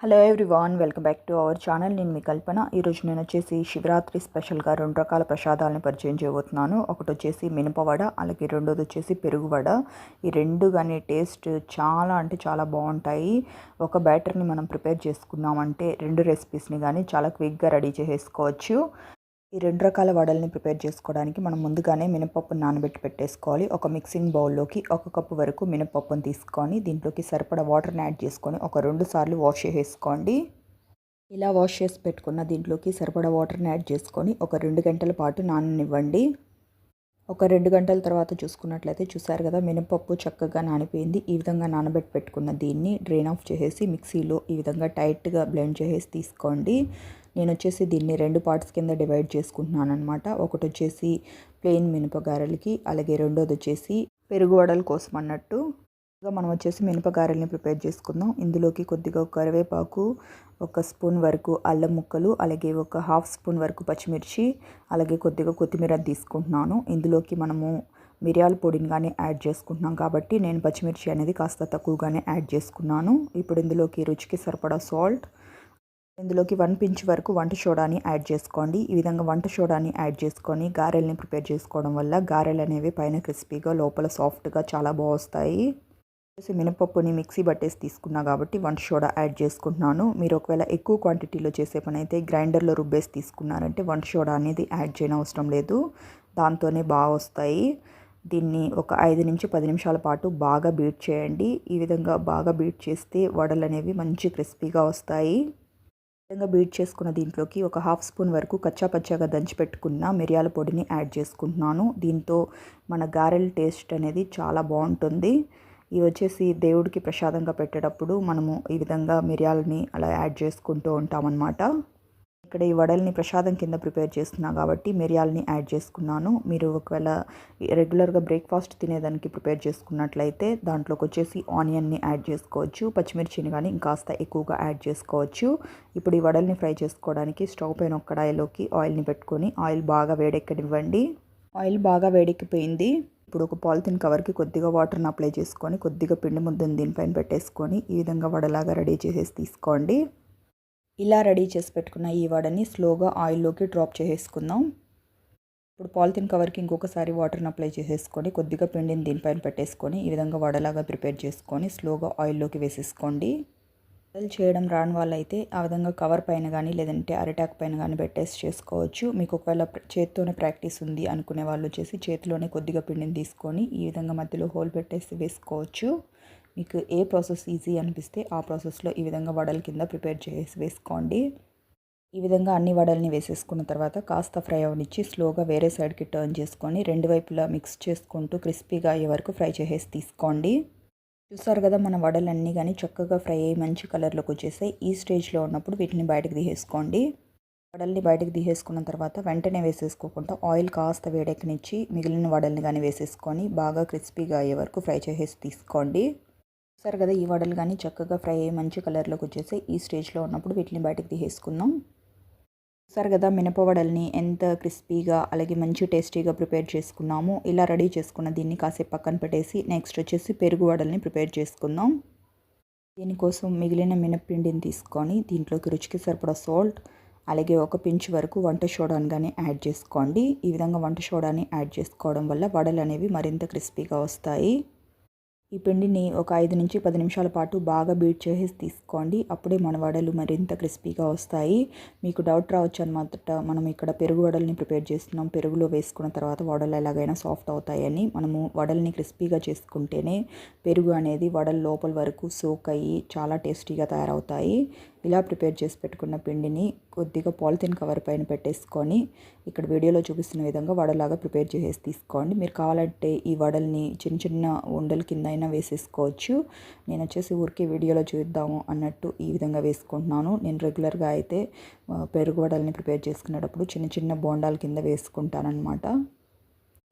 Hello everyone welcome back to our channel నేను మీ కల్పన. ఈరోజు నేను వచ్చేసి శివరాత్రి స్పెషల్గా రెండు రకాల ప్రసాదాలను పరిచయం చేయబోతున్నాను. ఒకటి వచ్చేసి మినపవడ అలాగే రెండోది వచ్చేసి పెరుగువడ ఈ రెండు కానీ టేస్ట్ చాలా అంటే చాలా బాగుంటాయి. ఒక బ్యాటర్ని మనం ప్రిపేర్ చేసుకున్నామంటే రెండు రెసిపీస్ని కానీ చాలా క్విక్గా రెడీ చేసేసుకోవచ్చు. ఈ రెండు రకాల వడల్ని ప్రిపేర్ చేసుకోవడానికి మనం ముందుగానే మినపప్పును నానబెట్టి పెట్టేసుకోవాలి. ఒక మిక్సింగ్ బౌల్లోకి ఒక కప్పు వరకు మినపప్పును తీసుకొని దీంట్లోకి సరిపడా వాటర్ని యాడ్ చేసుకొని ఒక రెండు సార్లు వాష్ చేసేసుకోండి. ఇలా వాష్ చేసి పెట్టుకున్న దీంట్లోకి సరిపడా వాటర్ని యాడ్ చేసుకొని ఒక రెండు గంటల పాటు నాననివ్వండి. ఒక రెండు గంటల తర్వాత చూసుకున్నట్లయితే చూసారు కదా మినపప్పు చక్కగా నానిపోయింది. ఈ విధంగా నానబెట్టి పెట్టుకున్న దీన్ని డ్రైన్ ఆఫ్ చేసేసి మిక్సీలో ఈ విధంగా టైట్గా బ్లెండ్ చేసేసి తీసుకోండి. నేను వచ్చేసి దీన్ని రెండు పార్ట్స్ కింద డివైడ్ చేసుకుంటున్నాను అనమాట ఒకటి వచ్చేసి ప్లెయిన్ మినపగారెలకి అలాగే రెండోది వచ్చేసి పెరుగు వడల కోసం అన్నట్టు మనం వచ్చేసి మినపగారెల్ని ప్రిపేర్ చేసుకుందాం. ఇందులోకి కొద్దిగా కరివేపాకు ఒక స్పూన్ వరకు అల్లం ముక్కలు అలాగే ఒక హాఫ్ స్పూన్ వరకు పచ్చిమిర్చి అలాగే కొద్దిగా కొత్తిమీర తీసుకుంటున్నాను. ఇందులోకి మనము మిరియాల పొడిని కానీ యాడ్ చేసుకుంటున్నాం కాబట్టి నేను పచ్చిమిర్చి అనేది కాస్త తక్కువగానే యాడ్ చేసుకున్నాను. ఇప్పుడు ఇందులోకి రుచికి సరిపడా సాల్ట్ ఇందులోకి వన్ పించ్ వరకు వంట సోడాని యాడ్ చేసుకోండి. ఈ విధంగా వంట సోడాని యాడ్ చేసుకొని గారెల్ని ప్రిపేర్ చేసుకోవడం వల్ల గారెలు అనేవి పైన క్రిస్పీగా లోపల సాఫ్ట్గా చాలా బాగొస్తాయి. మినపప్పుని మిక్సీ పట్టేసి తీసుకున్నా కాబట్టి వంట సోడా యాడ్ చేసుకుంటున్నాను. మీరు ఒకవేళ ఎక్కువ క్వాంటిటీలో చేసే పని అయితే గ్రైండర్లో రుబ్బేసి తీసుకున్నారంటే వంట సోడా అనేది యాడ్ చేయడం అవసరం లేదు. దాంతోనే బాగా వస్తాయి దీన్ని ఒక ఐదు నుంచి పది నిమిషాల పాటు బాగా బీట్ చేయండి. ఈ విధంగా బాగా బీట్ చేస్తే వడలు అనేవి మంచి క్రిస్పీగా వస్తాయి. విధంగా బీట్ చేసుకున్న దీంట్లోకి ఒక హాఫ్ స్పూన్ వరకు కచ్చా పచ్చాగా దంచి పెట్టుకున్న మిరియాల పొడిని యాడ్ చేసుకుంటున్నాను. దీంతో మన గారెల టేస్ట్ అనేది చాలా బాగుంటుంది. ఇవి వచ్చేసి దేవుడికి ప్రసాదంగా పెట్టేటప్పుడు మనము ఈ విధంగా మిరియాలని అలా యాడ్ చేసుకుంటూ ఉంటామన్నమాట. ఇక్కడ ఈ వడల్ని ప్రసాదం కింద ప్రిపేర్ చేస్తున్నా కాబట్టి మిరియాలని యాడ్ చేసుకున్నాను. మీరు ఒకవేళ రెగ్యులర్గా బ్రేక్ఫాస్ట్ తినేదానికి ప్రిపేర్ చేసుకున్నట్లయితే దాంట్లోకి వచ్చేసి ఆనియన్ని యాడ్ చేసుకోవచ్చు పచ్చిమిర్చిని కానీ ఇంకాస్త ఎక్కువగా యాడ్ చేసుకోవచ్చు. ఇప్పుడు ఈ వడల్ని ఫ్రై చేసుకోవడానికి స్టవ్ పైన ఒక కడాయిలోకి ఆయిల్ని పెట్టుకొని ఆయిల్ బాగా వేడెక్కనివ్వండి. ఆయిల్ బాగా వేడెక్కిపోయింది. ఇప్పుడు ఒక పాలిథిన్ కవర్కి కొద్దిగా వాటర్ని అప్లై చేసుకొని కొద్దిగా పిండి ముద్దని దీనిపైన పెట్టేసుకొని ఈ విధంగా వడలాగా రెడీ చేసేసి తీసుకోండి. ఇలా రెడీ చేసి పెట్టుకున్న ఈ వడని స్లోగా ఆయిల్లోకి డ్రాప్ చేసేసుకుందాం. ఇప్పుడు పాలిథిన్ కవర్కి ఇంకొకసారి వాటర్ని అప్లై చేసేసుకొని కొద్దిగా పిండిని దీనిపైన పెట్టేసుకొని ఈ విధంగా వడలాగా ప్రిపేర్ చేసుకొని స్లోగా ఆయిల్లోకి వేసేసుకోండి. వడలు చేయడం రాని వాళ్ళైతే ఆ విధంగా కవర్ పైన కానీ లేదంటే అరిటాక్ పైన కానీ పెట్టేసి చేసుకోవచ్చు. మీకు ఒకవేళ చేతితోనే ప్రాక్టీస్ ఉంది అనుకునే వాళ్ళు వచ్చేసి చేతిలోనే కొద్దిగా పిండిని తీసుకొని ఈ విధంగా మధ్యలో హోల్ పెట్టేసి వేసుకోవచ్చు. మీకు ఏ ప్రాసెస్ ఈజీ అనిపిస్తే ఆ ప్రాసెస్లో ఈ విధంగా వడల కింద ప్రిపేర్ చేసి వేసుకోండి. ఈ విధంగా అన్ని వడల్ని వేసేసుకున్న తర్వాత కాస్త ఫ్రై అవనిచ్చి స్లోగా వేరే సైడ్కి టర్న్ చేసుకొని రెండు వైపులా మిక్స్ చేసుకుంటూ క్రిస్పీగా అయ్యే వరకు ఫ్రై చేసేసి తీసుకోండి. చూసారు కదా మన వడలన్నీ కానీ చక్కగా ఫ్రై అయ్యి మంచి కలర్లోకి వచ్చేసాయి. ఈ స్టేజ్లో ఉన్నప్పుడు వీటిని బయటకు తీసేసుకోండి. వడల్ని బయటకు తీసేసుకున్న తర్వాత వెంటనే వేసేసుకోకుండా ఆయిల్ కాస్త వేడెక్కనిచ్చి మిగిలిన వడల్ని కానీ వేసేసుకొని బాగా క్రిస్పీగా అయ్యే వరకు ఫ్రై చేసేసి తీసుకోండి. చూసారు కదా ఈ వడలు కానీ చక్కగా ఫ్రై అయ్యి మంచి కలర్లోకి వచ్చేసి ఈ స్టేజ్లో ఉన్నప్పుడు వీటిని బయటకు తీసేసుకుందాం. చూసారు కదా మినపవడల్ని ఎంత క్రిస్పీగా అలాగే మంచి టేస్టీగా ప్రిపేర్ చేసుకున్నాము ఇలా రెడీ చేసుకున్న దీన్ని కాసేపు పక్కన పెట్టేసి నెక్స్ట్ వచ్చేసి పెరుగు వడల్ని ప్రిపేర్ చేసుకుందాం. దీనికోసం మిగిలిన మినప్పిండిని తీసుకొని దీంట్లోకి రుచికి సరిపడా సాల్ట్ అలాగే ఒక పించ్ వరకు వంట సోడాని కానీ యాడ్ చేసుకోండి. ఈ విధంగా వంట సోడాని యాడ్ చేసుకోవడం వల్ల వడలు అనేవి మరింత క్రిస్పీగా వస్తాయి. ఈ పిండిని ఒక ఐదు నుంచి పది నిమిషాల పాటు బాగా బీట్ చేసి తీసుకోండి. అప్పుడే మన వడలు మరింత క్రిస్పీగా వస్తాయి. మీకు డౌట్ రావచ్చు అనమాట మనం ఇక్కడ పెరుగు వడల్ని ప్రిపేర్ చేస్తున్నాం. పెరుగులో వేసుకున్న తర్వాత వడలు ఎలాగైనా సాఫ్ట్ అవుతాయని. మనము వడల్ని క్రిస్పీగా చేసుకుంటేనే పెరుగు అనేది వడల లోపల వరకు సోక్ అయ్యి చాలా టేస్టీగా తయారవుతాయి. ఇలా ప్రిపేర్ చేసి పెట్టుకున్న పిండిని కొద్దిగా పాలిథిన్ కవర్ పైన పెట్టేసుకొని ఇక్కడ వీడియోలో చూపిస్తున్న విధంగా వడలాగా ప్రిపేర్ చేసేసి తీసుకోండి. మీరు కావాలంటే ఈ వడల్ని చిన్న చిన్న ఉండల కింద అయినా వేసేసుకోవచ్చు. నేను వచ్చేసి ఊరికే వీడియోలో చూద్దాము అన్నట్టు ఈ విధంగా వేసుకుంటున్నాను. నేను రెగ్యులర్గా అయితే పెరుగు వడల్ని ప్రిపేర్ చేసుకునేటప్పుడు చిన్న చిన్న బోండాల కింద వేసుకుంటానమాట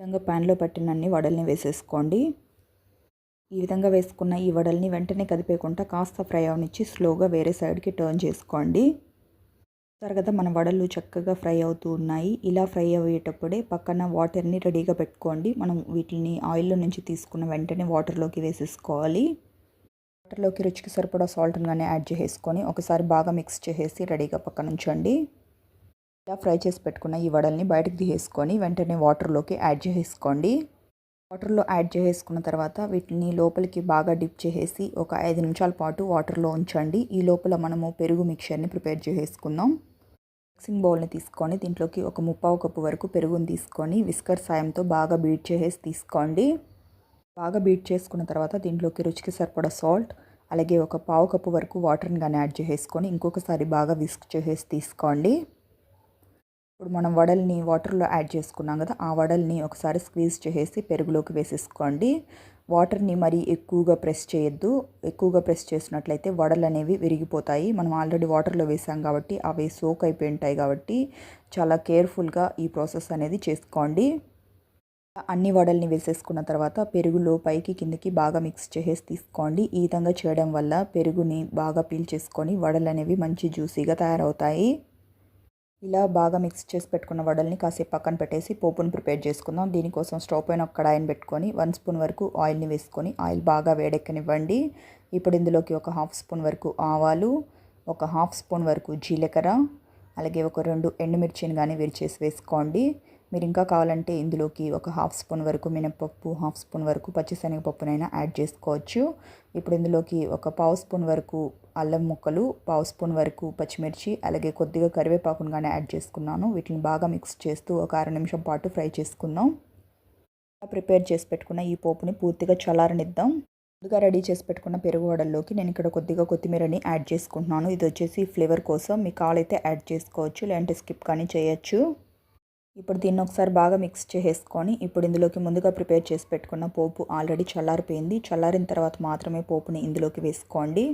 విధంగా ప్యాన్లో పట్టినన్ని వడల్ని వేసేసుకోండి. ఈ విధంగా వేసుకున్న ఈ వడల్ని వెంటనే కదిపేయకుండా కాస్త ఫ్రై అవనిచ్చి స్లోగా వేరే సైడ్కి టర్న్ చేసుకోండి. చూస్తారు కదా మన వడలు చక్కగా ఫ్రై అవుతూ ఉన్నాయి. ఇలా ఫ్రై అయ్యేటప్పుడే పక్కన వాటర్ని రెడీగా పెట్టుకోండి. మనం వీటిని ఆయిల్లో నుంచి తీసుకున్న వెంటనే వాటర్లోకి వేసేసుకోవాలి. వాటర్లోకి రుచికి సరిపడా సాల్ట్ని కానీ యాడ్ చేసేసుకొని ఒకసారి బాగా మిక్స్ చేసేసి రెడీగా పక్కన ఉంచండి. ఇలా ఫ్రై చేసి పెట్టుకున్న ఈ వడల్ని బయటకు తీసేసుకొని వెంటనే వాటర్లోకి యాడ్ చేసేసుకోండి. వాటర్లో యాడ్ చేసేసుకున్న తర్వాత వీటిని లోపలికి బాగా డిప్ చేసేసి ఒక ఐదు నిమిషాల పాటు వాటర్లో ఉంచండి. ఈ లోపల మనము పెరుగు మిక్చర్ని ప్రిపేర్ చేసేసుకుందాం. మిక్సింగ్ బౌల్ని తీసుకొని దీంట్లోకి ఒక ముప్పావు కప్పు వరకు పెరుగుని తీసుకొని విస్కర్ సాయంతో బాగా బీట్ చేసేసి తీసుకోండి. బాగా బీట్ చేసుకున్న తర్వాత దీంట్లోకి రుచికి సరిపడా సాల్ట్ అలాగే ఒక పావు కప్పు వరకు వాటర్ని కానీ యాడ్ చేసేసుకొని ఇంకొకసారి బాగా విస్క్ చేసేసి తీసుకోండి. ఇప్పుడు మనం వడల్ని వాటర్లో యాడ్ చేసుకున్నాం కదా ఆ వడల్ని ఒకసారి స్క్వీజ్ చేసేసి పెరుగులోకి వేసేసుకోండి. వాటర్ని మరీ ఎక్కువగా ప్రెస్ చేయొద్దు. ఎక్కువగా ప్రెస్ చేసినట్లయితే వడలు అనేవి విరిగిపోతాయి. మనం ఆల్రెడీ వాటర్లో వేసాం కాబట్టి అవి సోక్ అయిపోయి ఉంటాయి కాబట్టి చాలా కేర్ఫుల్గా ఈ ప్రాసెస్ అనేది చేసుకోండి. అన్ని వడల్ని వేసేసుకున్న తర్వాత పెరుగులో పైకి కిందకి బాగా మిక్స్ చేసేసి తీసుకోండి. ఈ విధంగా చేయడం వల్ల పెరుగుని బాగా పీల్ చేసుకొని వడలు అనేవి మంచి జ్యూసీగా తయారవుతాయి. ఇలా బాగా మిక్స్ చేసి పెట్టుకున్న వడల్ని కాసేపు పక్కన పెట్టేసి పోపును ప్రిపేర్ చేసుకుందాం. దీనికోసం స్టవ్ పైన ఒక కడాయిని పెట్టుకొని వన్ స్పూన్ వరకు ఆయిల్ని వేసుకొని ఆయిల్ బాగా వేడెక్కనివ్వండి. ఇప్పుడు ఇందులోకి ఒక హాఫ్ స్పూన్ వరకు ఆవాలు ఒక హాఫ్ స్పూన్ వరకు జీలకర్ర అలాగే ఒక రెండు ఎండుమిర్చిని కానీ విరిచేసి వేసుకోండి. మీరు ఇంకా కావాలంటే ఇందులోకి ఒక హాఫ్ స్పూన్ వరకు మినపప్పు హాఫ్ స్పూన్ వరకు పచ్చిశనగపప్పునైనా యాడ్ చేసుకోవచ్చు. ఇప్పుడు ఇందులోకి ఒక పావు స్పూన్ వరకు అల్లం ముక్కలు పావు స్పూన్ వరకు పచ్చిమిర్చి అలాగే కొద్దిగా కరివేపాకును కానీ యాడ్ చేసుకున్నాను. వీటిని బాగా మిక్స్ చేస్తూ ఒక అర నిమిషం పాటు ఫ్రై చేసుకుందాం. ప్రిపేర్ చేసి పెట్టుకున్న ఈ పోపుని పూర్తిగా చల్లారనిద్దాం. ముందుగా రెడీ చేసి పెట్టుకున్న పెరుగు వడల్లోకి నేను ఇక్కడ కొద్దిగా కొత్తిమీరని యాడ్ చేసుకుంటున్నాను. ఇది వచ్చేసి ఫ్లేవర్ కోసం. మీకు కావాలైతే యాడ్ చేసుకోవచ్చు లేదంటే స్కిప్ కానీ చేయొచ్చు. ఇప్పుడు దీన్ని ఒకసారి బాగా మిక్స్ చేసేసుకొని ఇప్పుడు ఇందులోకి ముందుగా ప్రిపేర్ చేసి పెట్టుకున్న పోపు ఆల్రెడీ చల్లారిపోయింది. చల్లారిన తర్వాత మాత్రమే పోపుని ఇందులోకి వేసుకోండి.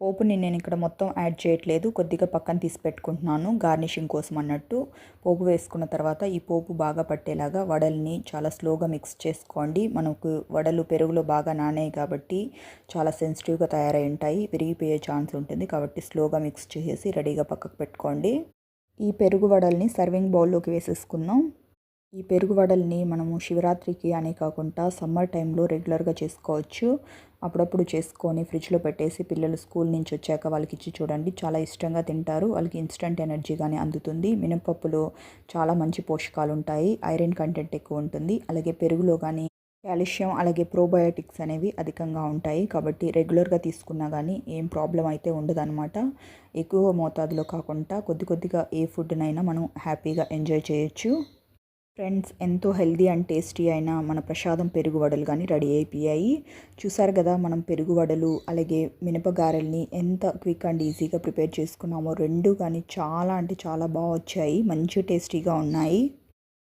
పోపుని నేను ఇక్కడ మొత్తం యాడ్ చేయట్లేదు. కొద్దిగా పక్కన తీసి పెట్టుకుంటున్నాను. గార్నిషింగ్ కోసం అన్నట్టు. పోపు వేసుకున్న తర్వాత ఈ పోపు బాగా పట్టేలాగా వడల్ని చాలా స్లోగా మిక్స్ చేసుకోండి. మనకు వడలు పెరుగులో బాగా నానాయి కాబట్టి చాలా సెన్సిటివ్గా తయారై ఉంటాయి. విరిగిపోయే ఛాన్స్ ఉంటుంది కాబట్టి స్లోగా మిక్స్ చేసేసి రెడీగా పక్కకు పెట్టుకోండి. ఈ పెరుగు వడల్ని సర్వింగ్ బౌల్లోకి వేసేసుకుందాం. ఈ పెరుగు వడల్ని మనము శివరాత్రికి అనే కాకుండా సమ్మర్ టైంలో రెగ్యులర్గా చేసుకోవచ్చు. అప్పుడప్పుడు చేసుకొని ఫ్రిడ్జ్లో పెట్టేసి పిల్లలు స్కూల్ నుంచి వచ్చాక వాళ్ళకి ఇచ్చి చూడండి. చాలా ఇష్టంగా తింటారు. వాళ్ళకి ఇన్స్టంట్ ఎనర్జీ కానీ అందుతుంది. మినపప్పులో చాలా మంచి పోషకాలు ఉంటాయి ఐరన్ కంటెంట్ ఎక్కువ ఉంటుంది. అలాగే పెరుగులో కానీ కాల్షియం అలాగే ప్రోబయోటిక్స్ అనేవి అధికంగా ఉంటాయి. కాబట్టి రెగ్యులర్గా తీసుకున్నా కానీ ఏం ప్రాబ్లం అయితే ఉండదన్నమాట. ఎక్కువ మోతాదులో కాకుండా కొద్ది కొద్దిగా ఏ ఫుడ్నైనా మనం హ్యాపీగా ఎంజాయ్ చేయొచ్చు. ఫ్రెండ్స్ ఎంతో హెల్దీ అండ్ టేస్టీ అయిన మన ప్రసాదం పెరుగు వడలు కానీ రెడీ అయిపోయాయి. చూసారు కదా మనం పెరుగు వడలు అలాగే మినపగారెల్ని ఎంత క్విక్ అండ్ ఈజీగా ప్రిపేర్ చేసుకున్నామో రెండు కానీ చాలా అంటే చాలా బాగా వచ్చాయి. మంచి టేస్టీగా ఉన్నాయి.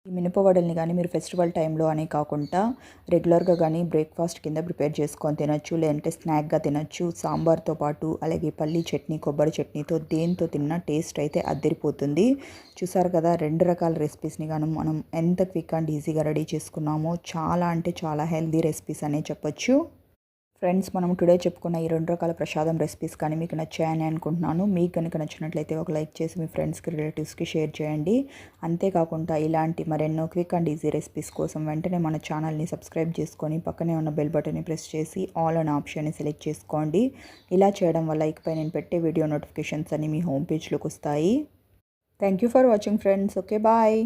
ఈ మినపవడల్ని కానీ మీరు ఫెస్టివల్ టైంలో అనే కాకుండా రెగ్యులర్గా కానీ బ్రేక్ఫాస్ట్ కింద ప్రిపేర్ చేసుకొని తినొచ్చు లేదంటే స్నాక్గా తినొచ్చు. సాంబార్తో పాటు అలాగే పల్లీ చట్నీ కొబ్బరి చట్నీతో దేంతో తిన్నా టేస్ట్ అయితే అద్దరిపోతుంది. చూసారు కదా రెండు రకాల రెసిపీస్ని కానీ మనం ఎంత క్విక్ అండ్ ఈజీగా రెడీ చేసుకున్నామో చాలా అంటే చాలా హెల్దీ రెసిపీస్ అనే చెప్పొచ్చు. ఫ్రెండ్స్ మనం టుడే చెప్పుకున్న ఈ రెండు రకాల ప్రసాదం రెసిపీస్ కానీ మీకు నచ్చాయని అనుకుంటున్నాను. మీకు కనుక నచ్చినట్లయితే ఒక లైక్ చేసి మీ ఫ్రెండ్స్కి రిలేటివ్స్కి షేర్ చేయండి. అంతేకాకుండా ఇలాంటి మరెన్నో క్విక్ అండ్ ఈజీ రెసిపీస్ కోసం వెంటనే మన ఛానల్ని సబ్స్క్రైబ్ చేసుకొని పక్కనే ఉన్న బెల్ బటన్ని ప్రెస్ చేసి ఆల్ అనే ఆప్షన్ని సెలెక్ట్ చేసుకోండి. ఇలా చేయడం వల్ల ఇకపై నేను పెట్టే వీడియో నోటిఫికేషన్స్ అన్ని మీ హోమ్ పేజ్లోకి వస్తాయి. Thank you for watching friends. Okay bye.